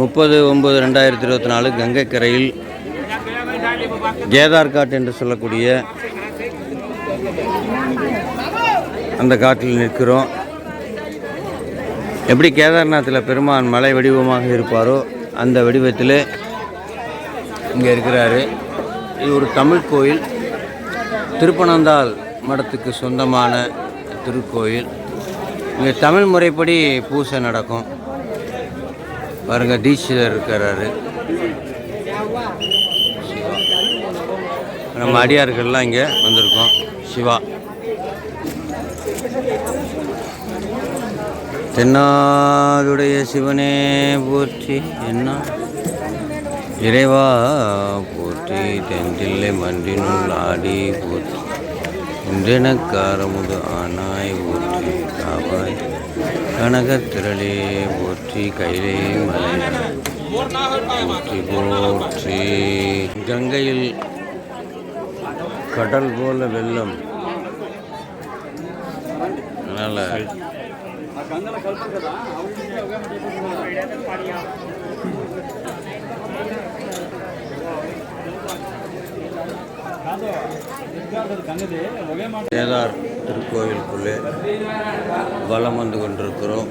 முப்பது ஒம்பது ரெண்டாயிரத்தி இருபத்தி நாலு கங்கைக்கரையில் கேதார்காட் என்று சொல்லக்கூடிய அந்த காட்டில் நிற்கிறோம். எப்படி கேதார்நாத்தில் பெருமான் மலை வடிவமாக இருப்பாரோ அந்த வடிவத்தில் இங்கே இருக்கிறாரு. இது ஒரு தமிழ் கோயில். திருப்பனந்தாள் மடத்துக்கு சொந்தமான திருக்கோயில். இங்கே தமிழ் முறைப்படி பூசை நடக்கும். பாருங்க தீட்சிதர் இருக்கிறாரு. சிவா. நம்ம அடியார்கள்லாம் இங்கே வந்திருக்கோம். சிவா. தென்னாடுடைய சிவனே போற்றி என்ன? இறைவா போற்றி தென்றில்லை மன்றினுள் ஆடி போற்றி. இன்றெனக்காரமுது ஆனாய் போற்றி காவாய் கனகத்திரளே போற்றி கைலே மலை போற்றி போற்றி. கங்கையில் கடல் போல வெள்ளம். அதனால் சேதார் திருக்கோவிலுக்குள்ளே வலம் வந்து கொண்டிருக்கிறோம்.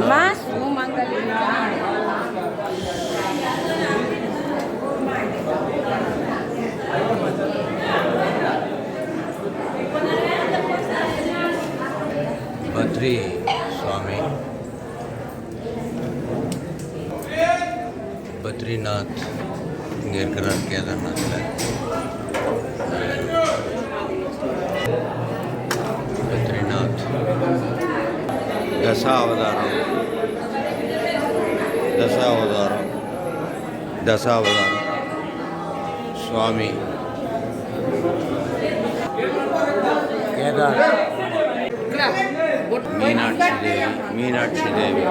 அம்மா பத்ரி बद्रीनाथ गैर करार किया जाना चाहिए बद्रीनाथ। दशा अवतारों दशा अवतारों दशा अवतारों स्वामी। केदार। मीनाक्षी देवी। मीनाक्षी देवी।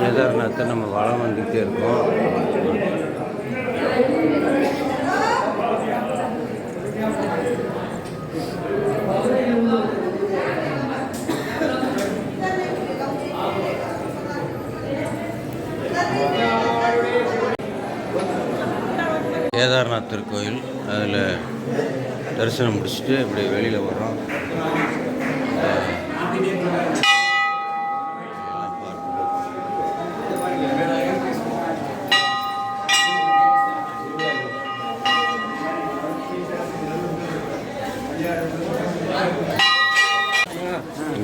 கேதார்நாத்தை நம்ம வளம் வந்துக்கிட்டே இருக்கோம். கேதார்நாத் திருக்கோயில் அதில் தரிசனம் முடிச்சுட்டு இப்படி வெளியில் வர்றோம்.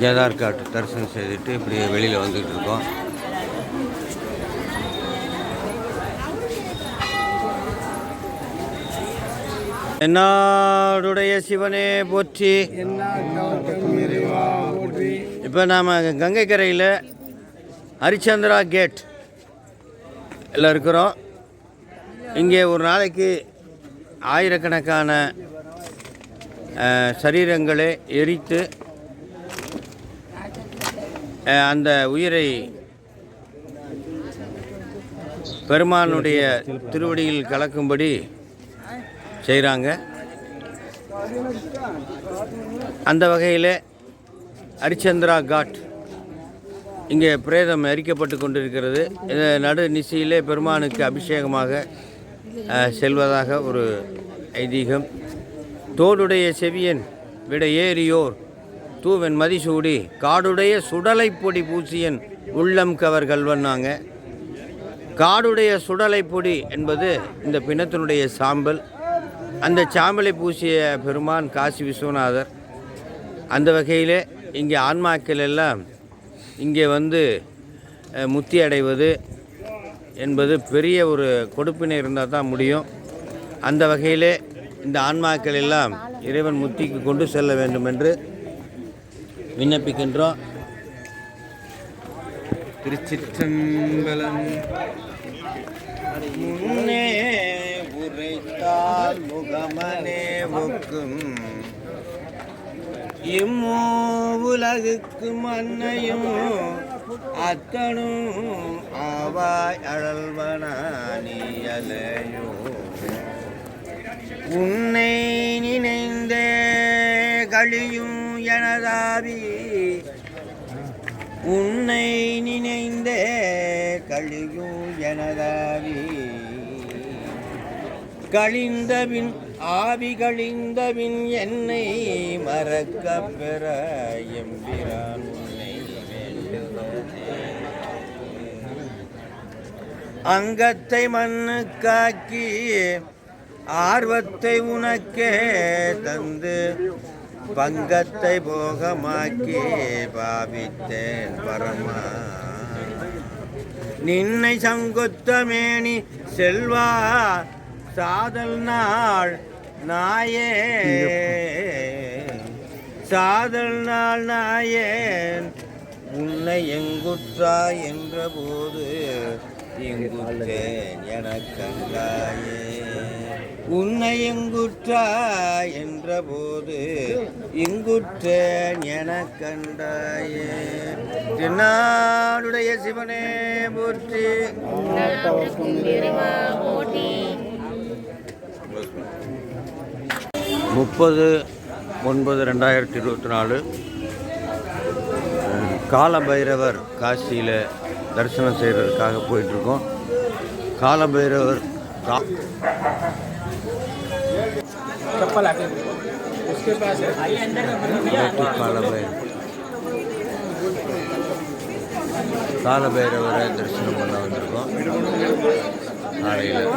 கேதார்காட் தரிசனம் செய்துட்டு இப்படி வெளியில் வந்துக்கிட்டு இருக்கோம். என்னாடுடைய சிவனே போற்றி. இப்போ நாம் கங்கை கரையில் ஹரிச்சந்திரா கேட் எல்லாம் இருக்கிறோம். இங்கே ஒரு நாளைக்கு ஆயிரக்கணக்கான சரீரங்களை எரித்து அந்த உயிரை பெருமானுடைய திருவடியில் கலக்கும்படி செய்கிறாங்க அந்த வகையில் ஹரிச்சந்திரா காட் இங்கே பிரேதம் எரிக்கப்பட்டு கொண்டிருக்கிறது. இந்த நடு நிசையிலே பெருமானுக்கு அபிஷேகமாக செல்வதாக ஒரு ஐதீகம். தோடுடைய செவியன் விட ஏறியோர் தூவன் மதிசூடி காடுடைய சுடலை பொடி பூசியன் உள்ளம் கவர் கல்வன்னாங்க காடுடைய சுடலை பொடி என்பது இந்த பிணத்தினுடைய சாம்பல். அந்த சாம்பலை பூசிய பெருமான் காசி விஸ்வநாதர். அந்த வகையில் இங்கே ஆன்மாக்கள் எல்லாம் இங்கே வந்து முத்தி அடைவது என்பது பெரிய ஒரு கொடுப்பினை இருந்தால் தான் முடியும். அந்த வகையிலே இந்த ஆன்மாக்கள் எல்லாம் இறைவன் முத்திக்கு கொண்டு செல்ல வேண்டும் என்று விண்ணப்பிக்கின்றோம். திருச்சிற்றம்பலம். முன்னே உரைத்தால் முகமனே ஒக்கும். இம்மோ உலகுக்கு மன்னையும் அத்தனும் ஆவாய் அழல்வனானியலையோ உன்னை நினை கழியும் எனதாவி உன்னை நினைந்தே கழியும் எனதாவி. கழிந்தவின் ஆவி கழிந்தவின் என்னை மறக்க பெற எம்பிரான் உன்னை அங்கத்தை மண்ணு காக்கி ஆர்வத்தை உனக்கே தந்து பங்கத்தை போகமாக்கி பாவித்தேன் பரமா. நின்னை சங்குத்தமேனி செல்வா சாதல் நாள் நாயே. சாதல் நாள் நாயேன் உன்னை எங்குற்றா என்ற போது இங்குற்றேன் எனக்கண்டாயே உன்னை எங்குற்றா என்ற போது இங்குற்றேன் எனக்கண்டாயே. தென்னாடுடைய சிவனே போற்றி. முப்பது ஒன்பது ரெண்டாயிரத்தி இருபத்தி நாலு காலபைரவர் காசியில் தரிசனம் செய்கிறதுக்காக போயிட்டுருக்கோம். காலபைரவர் கா चप्पल आके उसके पास है வெற்றி காலபைரவர் காலபைரவரை தரிசனம் பண்ண வந்திருக்கோம் காலையில்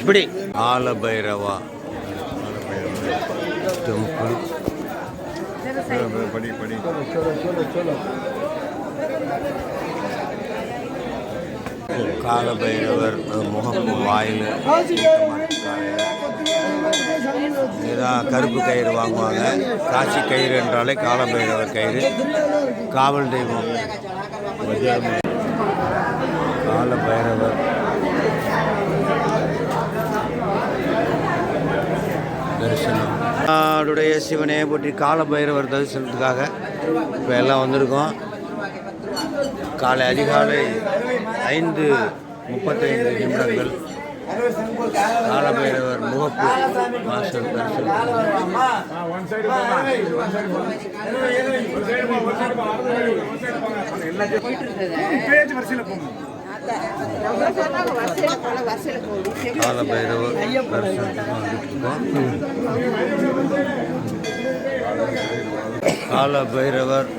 இப்படி காலபைரவா காலபைரவர் டெம்பிள் படி படி காலபைரவர் முகப்பு வாயில் இதான் கருப்பு கயிறு வாங்குவாங்க. காசி கயிறு என்றாலே காலபைரவர் கயிறு. காவல் தெய்வம். காலபைரவர். தரிசனம். நாடுடைய சிவனையை போற்றி காலபைரவர் தரிசனத்துக்காக இப்போ எல்லாம் வந்திருக்கோம். காலை அதிகாலை ஐந்து முப்பத்தைந்து நிமிடங்கள். காலபைரவர் முகப்பு. மாஸ்டர் தரிசனம் காலபைரவர் தரிசனத்துக்கு வந்துட்டுருக்கோம் காலபைரவர்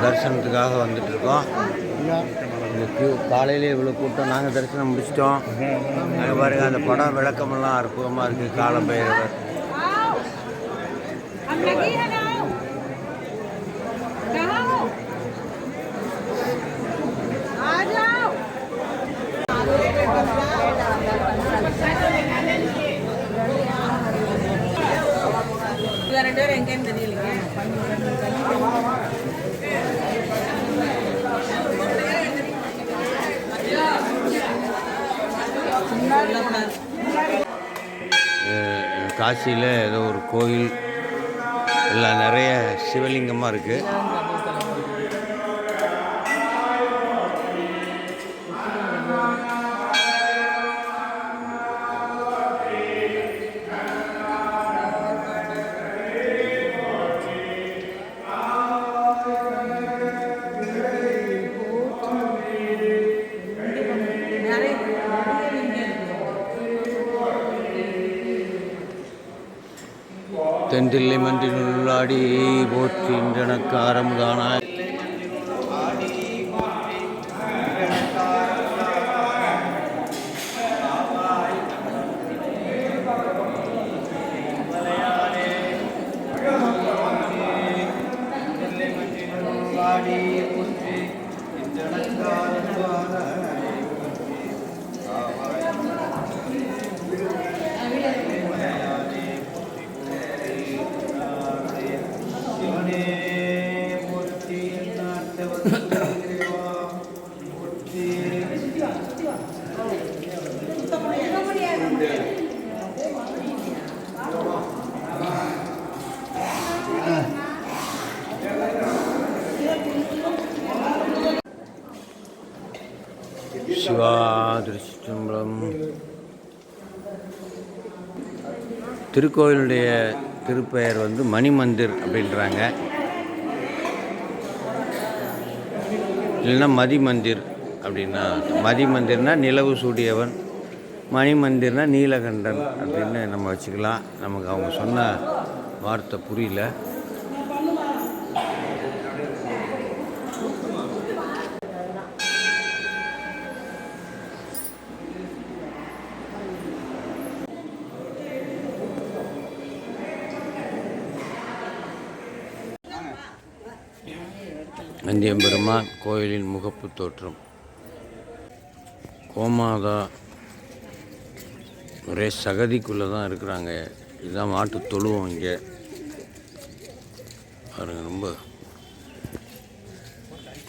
தரிசனத்துக்காக வந்துட்டுருக்கோம் இந்த கியூ காலையிலே இவ்வளோ கூட்டம் நாங்கள் தரிசனம் முடிச்சிட்டோம். அங்கே பாருங்கள் அந்த படம் விளக்கமெல்லாம் அற்புதமாக இருக்குது காலபைரவர் காசியில் ஏதோ ஒரு கோயில் எல்லாம் நிறைய சிவலிங்கமாக இருக்குது தென்தில்லை மன்றினுள்ளாடி போற்றின்றனக்காரம் தானாய் சிவா திருச்சிற்றம்பலம் திருக்கோயிலுடைய திருப்பெயர் வந்து மணிமந்திர் அப்படின்றாங்க. இல்லைன்னா மதிமந்திர். அப்படின்னா மதிமந்திர்னா நிலவு சூடியவன் மணிமந்திர்னா நீலகண்டன் அப்படின்னு நம்ம வச்சுக்கலாம். நமக்கு அவங்க சொன்ன வார்த்தை புரியல. நந்தியம்பெருமான் கோயிலின் முகப்பு தோற்றம். கோமாதா ஒரே சகதிக்குள்ளே தான் இருக்கிறாங்க. இதுதான் மாட்டு தொழுவோம் இங்கே. பாருங்க ரொம்ப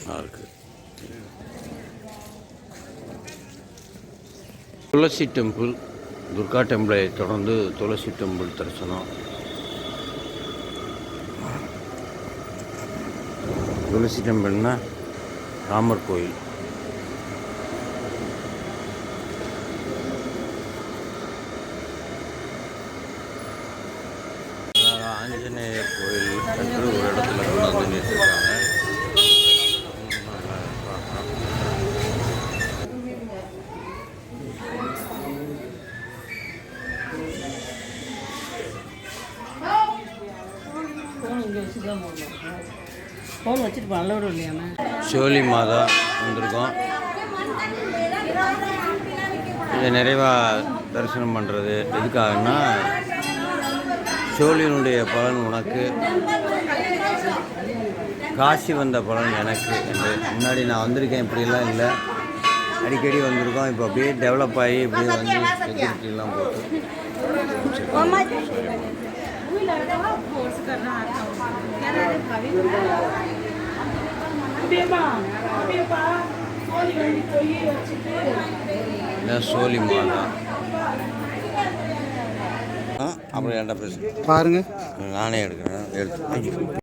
நல்லா துளசி டெம்பிள் துர்கா டெம்பிளை தொடர்ந்து துளசி டெம்பிள் தரிசனம். துளசி டெம்பிள்னா ராமர் கோயில். ஆஞ்சநேயர் கோயில் என்று ஒரு இடத்துல கொண்டு வந்து நிறுத்திருக்காங்க ஃபோன் வச்சுட்டு இப்போ அல்லோடு இல்லையாண்ணே மாதா வந்திருக்கோம். இதை நிறைவாக தரிசனம் பண்ணுறது எதுக்காகன்னா சிவலியினுடைய பலன் உனக்கு. காசி வந்த பலன் எனக்கு என்று. முன்னாடி நான் வந்திருக்கேன் இப்படியெல்லாம் இல்லை. அடிக்கடி வந்திருக்கோம். இப்போ அப்படியே டெவலப் ஆகி இப்படியே வந்து செக்யூரிட்டிலாம் போட்டு. சோலி மாதா. அப்புறம் ஏன்டா பேசுகிறேன் பாருங்க. நானே எடுக்கிறேன். எடுத்து